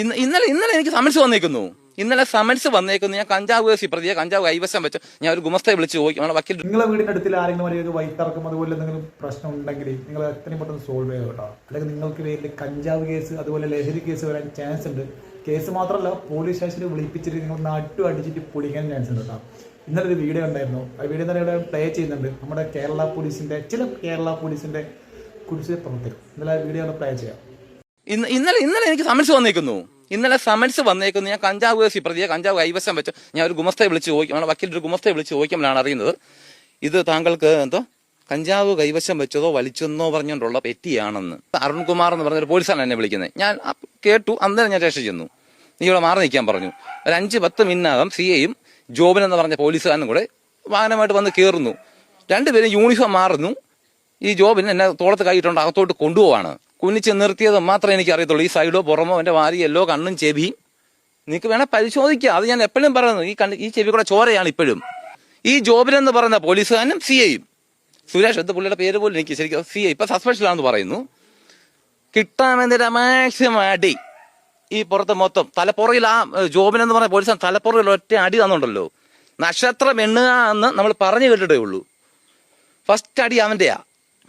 ഇന്ന് ഇന്നലെ ഇന്നലെ എനിക്ക് സമൻസ് വന്നേക്കുന്നു. ഇന്നലെ സമൻസ് വന്നേക്കുന്നു. ഞാൻ കഞ്ചാവ് കേസി പ്രതിയെ കഞ്ചാവ് കൈവശം വെച്ച് ഞാൻ ഒരു ഗുമസ്തയെ വിളിച്ച് ചോദിക്കും. നമ്മളെ വക്കീൽ നിങ്ങളെ വീടിന്റെ അടുത്തിൽ ആരെങ്കിലും ഒരു വൈത്തറക്കും അതുപോലെ എന്തെങ്കിലും പ്രശ്നം ഉണ്ടെങ്കിൽ നിങ്ങൾ എത്രയും പെട്ടെന്ന് സോൾവ് ചെയ്യുക കേട്ടോ. അല്ലെങ്കിൽ നിങ്ങൾക്ക് പേരിൽ കഞ്ചാവ് കേസ് അതുപോലെ ലഹരി കേസ് വരാൻ ചാൻസ് ഉണ്ട്. കേസ് മാത്രമല്ല പോലീസ് സ്റ്റേഷനിൽ വിളിപ്പിച്ചിട്ട് നിങ്ങൾ നട്ടു അടിച്ചിട്ട് പൊളിക്കാൻ ചാൻസ് ഉണ്ട് കേട്ടോ. ഇന്നലെ ഒരു വീഡിയോ ഉണ്ടായിരുന്നു. ആ വീഡിയോ തന്നെ ഇവിടെ പ്ലേ ചെയ്യുന്നുണ്ട്. നമ്മുടെ കേരള പോലീസിന്റെ ചില കേരള പോലീസിന്റെ കുറിച്ച് പ്രവർത്തകർ. ഇന്നലെ വീഡിയോ പ്ലേ ചെയ്യാം. ഇന്ന് ഇന്നലെ ഇന്നലെ എനിക്ക് സമൻസ് വന്നേക്കുന്നു. ഇന്നലെ സമൻസ് വന്നേക്കുന്നു. ഞാൻ കഞ്ചാവ് കേസി പ്രതിയെ കഞ്ചാവ് കൈവശം വെച്ച് ഞാൻ ഒരു ഗുമസ്തയെ വിളിച്ച് ചോദിക്കും. നമ്മളെ വക്കീൽ ഒരു ഗുമസ്തയെ വിളിച്ച് ചോദിക്കുമ്പോഴാണ് അറിയുന്നത്. ഇത് താങ്കൾക്ക് എന്തോ കഞ്ചാവ് കൈവശം വെച്ചതോ വലിച്ചെന്നോ പറഞ്ഞുകൊണ്ടുള്ള പെറ്റിയാണെന്ന്. അരുൺകുമാർ എന്ന് പറഞ്ഞൊരു പോലീസാണ് എന്നെ വിളിക്കുന്നത്. ഞാൻ കേട്ടു. അന്നേരം ഞാൻ രക്ഷ ചെന്നു. നീ ഇവിടെ മാറി നിൽക്കാൻ പറഞ്ഞു. ഒരു അഞ്ച് പത്ത് മിന്നാകം സി എയും ജോബിൻ എന്ന് പറഞ്ഞ പോലീസുകാരനും കൂടെ വാഹനമായിട്ട് വന്ന് കയറുന്നു. രണ്ടുപേരും യൂണിഫോം മാറുന്നു. ഈ ജോബിന് എന്നെ തോളത്ത് കൈയിട്ടുണ്ട് അകത്തോട്ട് കൊണ്ടുപോവാണ്. കുനിച്ച് നിർത്തിയത് മാത്രമേ എനിക്ക് അറിയത്തുള്ളൂ ഈ സൈഡോ പുറമോ എന്റെ വാരിയല്ലോ കണ്ണും ചെവിയും. നിനക്ക് വേണേൽ പരിശോധിക്കുക അത് ഞാൻ എപ്പോഴും പറയുന്നു ഈ കണ്ണ് ഈ ചെവി കൂടെ ചോരയാണ് ഇപ്പോഴും. ഈ ജോബിലെന്ന് പറയുന്ന പോലീസുകാരനും സി ഐയും സുരേഷ് എന്ത് പുള്ളിയുടെ പേര് പോലും എനിക്ക് ശരിക്കും സി ഐ ഇപ്പൊ സസ്പെൻഷനിലാണെന്ന് പറയുന്നു. കിട്ടാമെന്നൊരു മാക്സിമം അടി. ഈ പുറത്ത് മൊത്തം തലപ്പുറയിൽ ആ ജോബിനെന്ന് പറഞ്ഞ പോലീസ് തലപ്പുറയിൽ ഒറ്റ അടി തന്നുണ്ടല്ലോ. നക്ഷത്രം എണ്ണുക എന്ന് നമ്മൾ പറഞ്ഞു കേട്ടിട്ടേ ഉള്ളൂ. ഫസ്റ്റ് അടി അവന്റെയാ.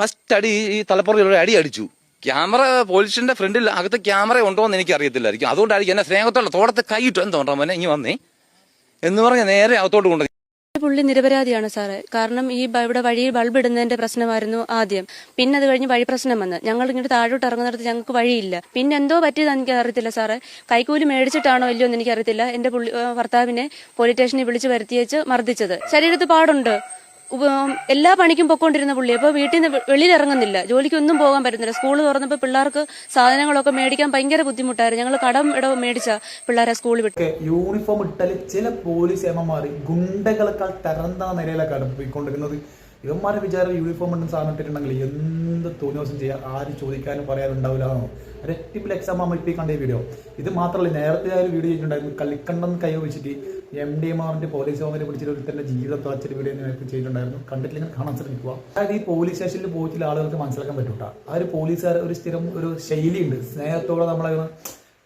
ഫസ്റ്റ് അടി ഈ തലപ്പുറയിൽ ഒരു അടി അടിച്ചു. ക്യാമറ പോലീസിന്റെ ഫ്രണ്ടിൽ അകത്ത് ക്യാമറ ഉണ്ടോ എന്ന് എനിക്ക് അറിയത്തില്ലായിരിക്കും അതുകൊണ്ടായിരിക്കും എന്നെ സ്നേഹത്തോടെ തോടത്ത് കൈയിട്ടു എന്തോണ്ടാ മോനെ ഇനി വന്നേ. എന്ന് പറഞ്ഞ നേരെ അകത്തോട്ട് കൊണ്ടു പുള്ളി നിരപരാധിയാണ് സാറേ. കാരണം ഈ ഇവിടെ വഴിയിൽ ബൾബ് ഇടുന്നതിന്റെ പ്രശ്നമായിരുന്നു ആദ്യം. പിന്നെ അത് കഴിഞ്ഞ് വഴി പ്രശ്നം വന്ന്. ഞങ്ങൾ ഇങ്ങോട്ട് താഴോട്ട് ഇറങ്ങുന്നിടത്ത് ഞങ്ങൾക്ക് വഴിയില്ല. പിന്നെ എന്തോ പറ്റിയതെന്ന് എനിക്ക് അറിയത്തില്ല സാറേ. കൈക്കൂലി മേടിച്ചിട്ടാണോ ഇല്ലയോ എന്ന് എനിക്ക് അറിയത്തില്ല എന്റെ പുള്ളി ഭർത്താവിനെ പോലീസ് സ്റ്റേഷനിൽ വിളിച്ച് വരുത്തിയേച്ച് മർദ്ദിച്ചത്. ശരീരത്ത് പാടുണ്ട്. എല്ലാ പണിക്കും പൊക്കോണ്ടിരുന്ന പുള്ളി. അപ്പോൾ വീട്ടിൽ നിന്ന് വെളിയിൽ ഇറങ്ങുന്നില്ല ജോലിക്കൊന്നും പോകാൻ പറ്റുന്നില്ല. സ്കൂൾ തുറന്നപ്പോൾ പിള്ളേർക്ക് സാധനങ്ങളൊക്കെ മേടിക്കാൻ ഭയങ്കര ബുദ്ധിമുട്ടായിരുന്നു. ഞങ്ങൾ കടം ഇടവ് മേടിച്ച പിള്ളേരെ സ്കൂളിൽ വിട്ടു. യൂണിഫോം ഇട്ടാൽ ചില പോലീസ് ഏമന്മാർ ഗുണ്ടകളെക്കാൾ തരംതാ നിലയിലേക്കാണ് പോയിക്കൊണ്ടിരിക്കുന്നത് ഇവന്മാരെ വിചാരം യൂണിഫോം ഉണ്ടെന്ന് സാധനം ഇട്ടിട്ടുണ്ടെങ്കിൽ എന്ത് തോന്നിയ ദിവസം ചെയ്യാം? ആരും ചോദിക്കാനും പറയാനുണ്ടാവില്ല ഒരു ഏറ്റവും എക്സാം ആകുമ്പോൾ ഇപ്പോൾ ഈ വീഡിയോ ഇത് മാത്രമല്ല നേരത്തെ ആ ഒരു വീഡിയോ ചെയ്തിട്ടുണ്ടായിരുന്നു? കളിക്കണ്ടെന്ന് കൈ വെച്ചിട്ട് എം ഡി എമാറിന്റെ പോലീസ് ഓഫീസിനെ പിടിച്ചിട്ട് തന്നെ ജീവിതം തോച്ചൊരു വീഡിയോ ഞാൻ ചെയ്തിട്ടുണ്ടായിരുന്നു. കണ്ടിട്ടില്ലെങ്കിൽ കാണാൻ ശ്രമിക്കുക അതായത് ഈ പോലീസ് സ്റ്റേഷനിൽ പോയിട്ടുള്ള ആളുകൾക്ക് മനസ്സിലാക്കാൻ പറ്റൂട്ട. ആ ഒരു പോലീസുകാർ ഒരു സ്ഥിരം ഒരു ശൈലിയുണ്ട്. സ്നേഹത്തോടെ നമ്മളെ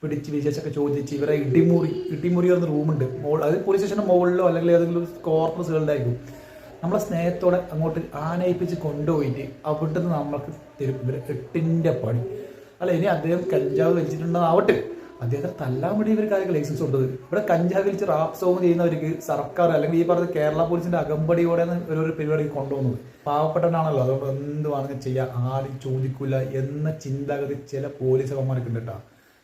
പിടിച്ച് വിശേഷമൊക്കെ ചോദിച്ച് ഇവരെ ഇടിമുറി ഇടിമുറി എന്ന റൂമുണ്ട് മോൾ അത് പോലീസ് സ്റ്റേഷന്റെ മുകളിലോ അല്ലെങ്കിൽ ഏതെങ്കിലും കോർപ്പറേറ്റുകളിലായിരിക്കും നമ്മളെ സ്നേഹത്തോടെ അങ്ങോട്ട് ആനയിപ്പിച്ച് കൊണ്ടുപോയിട്ട് അവിടുന്ന് നമ്മൾക്ക് തരും. എട്ടിന്റെ പണി. അല്ല ഇനി അദ്ദേഹം കഞ്ചാവ് വലിച്ചിട്ടുണ്ടെന്നാവട്ടെ. അദ്ദേഹത്തെ തല്ലാൻ വേണ്ടി ഇവർ കാര്യങ്ങൾ ലൈസൻസ് കൊടുത്തത്. ഇവിടെ കഞ്ചാവ് വലിച്ച് റാപ്പ് സോങ് ചെയ്യുന്നവർക്ക് സർക്കാർ അല്ലെങ്കിൽ ഈ പറഞ്ഞ കേരള പോലീസിന്റെ അകമ്പടിയോടെ ഒരു ഒരു പരിപാടി കൊണ്ടുപോകുന്നത്. പാവപ്പെട്ടവനാണല്ലോ. അതുകൊണ്ട് എന്ത് വേണമെങ്കിൽ ചെയ്യാം. ആരും ചോദിക്കില്ല എന്ന ചിന്താഗതി ചില പോലീസ് അമ്മമാർക്ക് ഉണ്ട് കേട്ടോ.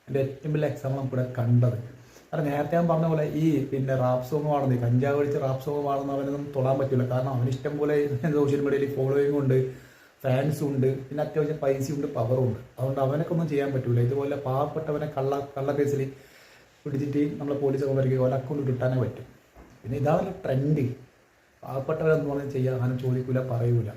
എന്റെ ഏറ്റവും വലിയ എക്സാമ്പിൾ നമുക്കിവിടെ കണ്ടത്. കാരണം നേരത്തെ ഞാൻ പറഞ്ഞ പോലെ ഈ പിന്നെ റാപ്പ് സോങ് പാടുന്നത് കഞ്ചാവ് കഴിച്ച് റാപ്പ് സോങ് പാടുന്ന അവനൊന്നും തൊടാൻ പറ്റില്ല കാരണം അവന് ഇഷ്ടം പോലെ സോഷ്യൽ മീഡിയയിൽ ഫോളോയിങ് ഉണ്ട് ഫാൻസും ഉണ്ട് പിന്നെ അത്യാവശ്യം പൈസയും ഉണ്ട് പവറും ഉണ്ട്. അതുകൊണ്ട് അവനൊക്കെ ഒന്നും ചെയ്യാൻ പറ്റില്ല ഇതുപോലെ പാവപ്പെട്ടവനെ കള്ള കള്ള കേസിൽ പിടിച്ചിട്ട് നമ്മളെ പോലീസ് അവർക്ക് ഓരോ അക്കൗണ്ട് കിട്ടാനേ പറ്റും. പിന്നെ ഇതാണ് ട്രെൻഡ് പാവപ്പെട്ടവരെന്ന് പറഞ്ഞാൽ ചെയ്യാൻ ആരും ചോദിക്കൂല പറയൂല.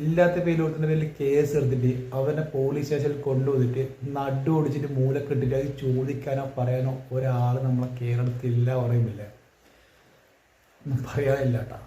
ഇല്ലാത്ത പേര് ഒരുത്തിന്റെ പേരിൽ കേസ് എടുത്തിട്ട് അവനെ പോലീസ് സ്റ്റേഷനിൽ കൊണ്ടുവന്നിട്ട് നടു ഓടിച്ചിട്ട് മൂലക്കെട്ടിട്ട് അത് ചോദിക്കാനോ പറയാനോ ഒരാൾ നമ്മളെ കേരളത്തിൽ ഇല്ല പറയുമില്ല പറയാനില്ല കേട്ടോ.